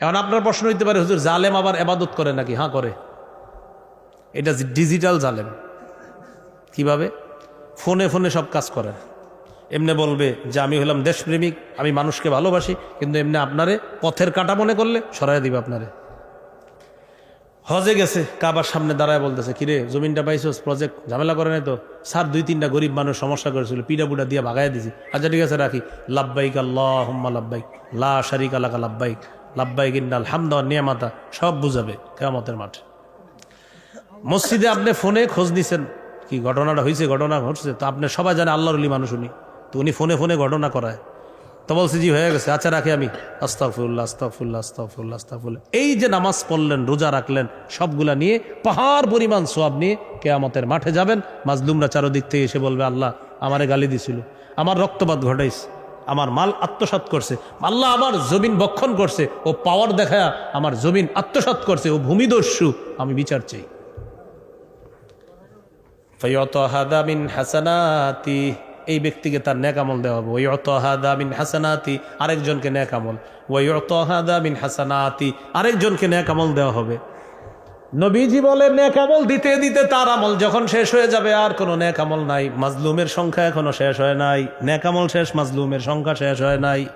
এখন আপনার প্রশ্ন হইতে পারে, হুজুর, জালেম আবার এবাদত করে নাকি? হ্যাঁ করে। এটা ডিজিটাল জালেম। কীভাবে? ফোনে ফোনে সব কাজ করে। এমনি বলবে যে, আমি হলাম দেশপ্রেমিক, আমি মানুষকে ভালোবাসি, কিন্তু এমনি আপনারে পথের কাটা মনে করলে সরাই দিবে আপনারে। হজে গেছে, কাবার সামনে দাঁড়ায় বলতেছে, কিরে, জমিনটা পাইছোস? প্রজেক্ট ঝামেলা করে নাই তো? স্যার, দুই তিনটা গরিব মানুষ সমস্যা করেছিল, পিডা পুডা দিয়ে ভাগাই দিছি। আচ্ছা ঠিক আছে, রাখি। লাভবাইক আল্লাহ লাভবাইক লা শারিক আলাকা লাভবাইক লাভবাইক ইন্নাল হামদ নিয়ামাতা, সব বুঝাবে কেয়ামতের মাঠে। মসজিদে আপনি ফোনে খোঁজ নিছেন, কি ঘটনাটা হয়েছে ঘটনা ঘটছে? তো আপনি সবাই জানে আল্লাহর উলি মানুষ উনি। তো উনি ফোনে ফোনে ঘটনা করায়। তো বলছি, জি, হয়ে গেছে আচ্ছা রাখি আমি। আস্তাফুল্লাহ আস্তাফুল্লাহ আস্তাফুল্লাহ আস্তাফুল্লাহ এই যে নামাজ পড়লেন, রোজা রাখলেন, সবগুলা নিয়ে পাহাড় পরিমাণ সোয়াব নিয়ে কেয়ামতের মাঠে যাবেন। মাজলুমরা চারোদিক থেকে এসে বলবে, আল্লাহ, আমারে গালি দিছিল, আমার রক্তপাত ঘটাইছে। আমার মাল আত্মসাৎ করছে। আল্লাহ আমার জমিন বক্ষণ করছে। ও পাওয়ার দেখা আমার জমিন আত্মসাৎ করছে। ও ভূমিদস্যু, আমি বিচার চাই। হাসানাতি, এই ব্যক্তিকে তার ন্যাক আমল দেওয়া হবে। ওয়তহাদা মিন হাসানাতি, আরেকজনকে ন্যাক আমল। ওয়তহাদা মিন হাসানাতি, আরেকজনকে ন্যাক আমল দেওয়া হবে। নবীজি বলেন ন্যাক আমল দিতে দিতে তার আমল যখন শেষ হয়ে যাবে, আর কোনো ন্যাক আমল নাই। মাজলুমের সংখ্যা এখনও শেষ হয় নাই। ন্যাক আমল শেষ, মাজলুমের সংখ্যা শেষ হয় নাই।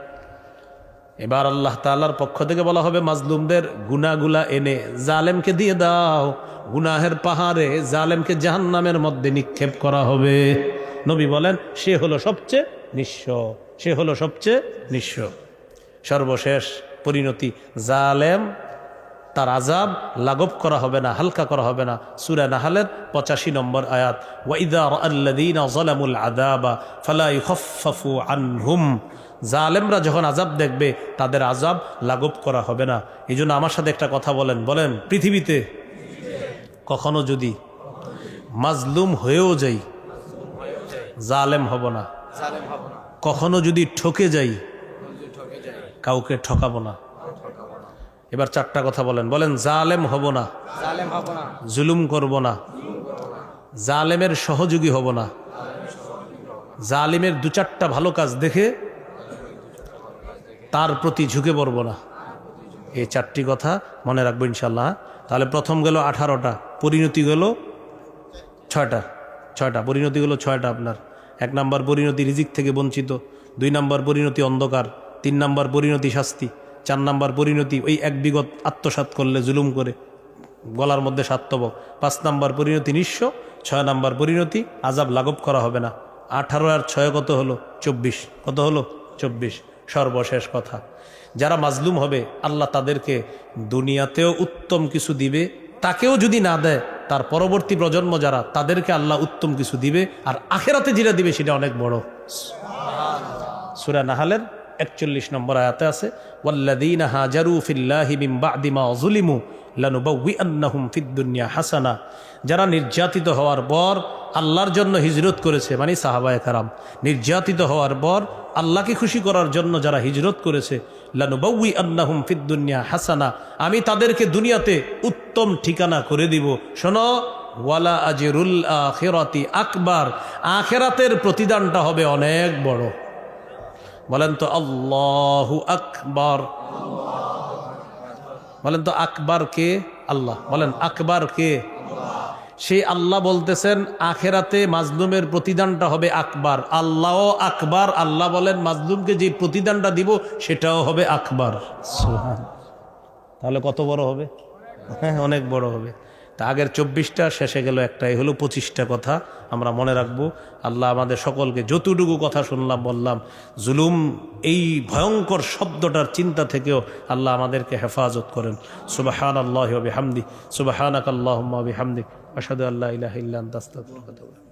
এবার আল্লাহ তাআলার পক্ষ থেকে বলা হবে, মাজলুমদের গুনাগুলা এনে, জালেমকে দিয়ে দাও। গুনাহের পাহাড়ে জালেমকে জাহান্নামের মধ্যে নিক্ষেপ করা হবে। নবী বলেন, সে হলো সবচেয়ে নিঃস্ব, সে হলো সবচেয়ে নিঃস্ব। সর্বশেষ পরিণতি, জালেম তার আজাব লাঘব করা হবে না হালকা করা হবে না। সুরা নাহালের পঁচাশি নম্বর আয়াত ওয়াইদা আল্লাদিনা জলামুল আদাবা ফালা ইউখাফফাফু আনহুম। জালেমরা যখন আজাব দেখবে তাদের আজাব লাঘব করা হবে না। এই জন্য আমার সাথে একটা কথা বলেন বলেন পৃথিবীতে কখনো যদি মাজলুম হয়েও যাই জালেম হব না। কখনো যদি ঠকে যাই কাউকে ঠকাবো না। এবার চারটা কথা বলেন। বলেন জালেম হব না। জুলুম করব না। জালেমের সহযোগী হব না। জালিমের দু চারটা ভালো কাজ দেখে তার প্রতি ঝুঁকে পড়ব না। এই চারটি কথা মনে রাখব ইনশাল্লাহ তাহলে প্রথম গেল আঠারোটা পরিণতি গেল ছয়টা। ছয়টা পরিণতি গেল ছয়টা আপনার। এক নাম্বার পরিণতি রিজিক থেকে বঞ্চিত দুই নাম্বার পরিণতি অন্ধকার তিন নাম্বার পরিণতি শাস্তি। চার নাম্বার পরিণতি, ওই এক বিগত আত্মসাত করলে জুলুম করে, গলার মধ্যে সাত্তব পাঁচ নাম্বার পরিণতি নিঃস্ব, ছয় নাম্বার পরিণতি আজাব লাঘব করা হবে না। আঠারো আর ছয় কত হলো? চব্বিশ। কত হলো? চব্বিশ। সর্বশেষ কথা। যারা মাজলুম হবে, আল্লাহ তাদেরকে দুনিয়াতেও উত্তম কিছু দিবে, তাকেও যদি না দেয়, তার পরবর্তী প্রজন্ম যারা, তাদেরকে আল্লাহ উত্তম কিছু দিবে, আর আখেরাতে যেটা দিবে সেটা অনেক বড়। সুরা নাহালের একচল্লিশ নম্বর আয়াতে আছে, ওয়াল্লাযীনা হাজারু ফিল্লাহি মিন বা'দি মা যুলিমু লানুবাউইআন্নাহুম ফিদ দুনিয়া হাসানা। যারা নির্যাতিত হওয়ার পর আল্লাহর জন্য হিজরত করেছে মানে সাহাবায়ে কারাম, নির্যাতিত হওয়ার পর আল্লাহকে খুশি করার জন্য যারা হিজরত করেছে লানুবাউইআন্নাহুম ফিদ দুনিয়া হাসানা, আমি তাদেরকে দুনিয়াতে উত্তম ঠিকানা করে দিব। শোনো, ওয়ালা আজরুল আখিরাতি আকবার। আখেরাতের প্রতিদানটা হবে অনেক বড়। বলেন তো, আল্লাহু আকবর। বলেন তো, আকবার কে? আল্লাহ। বলেন, আকবার কে? সেই আল্লাহ বলতেছেন, আখেরাতে মাজলুমের প্রতিদানটা হবে আকবার। আল্লাহ আকবার, আল্লাহ বলেন, মাজলুমকে যে প্রতিদানটা দিব, সেটাও হবে আকবার। তাহলে কত বড় হবে? হ্যাঁ অনেক বড় হবে। তা আগের চব্বিশটা, শেষে গেল একটাই হলো পঁচিশটা কথা আমরা মনে রাখব, আল্লাহ আমাদের সকলকে যতটুকু কথা শুনলাম, বললাম, জুলুম এই ভয়ঙ্কর শব্দটার চিন্তা থেকেও আল্লাহ আমাদেরকে হেফাজত করেন সুবাহান আল্লাহ হামদি সুবাহানাক আল্লাহ হামদি আসাদু আল্লাহ ইলাহ ইল্লা আনতা, আস্তাগফিরুকা ওয়া আতুবু ইলাইক।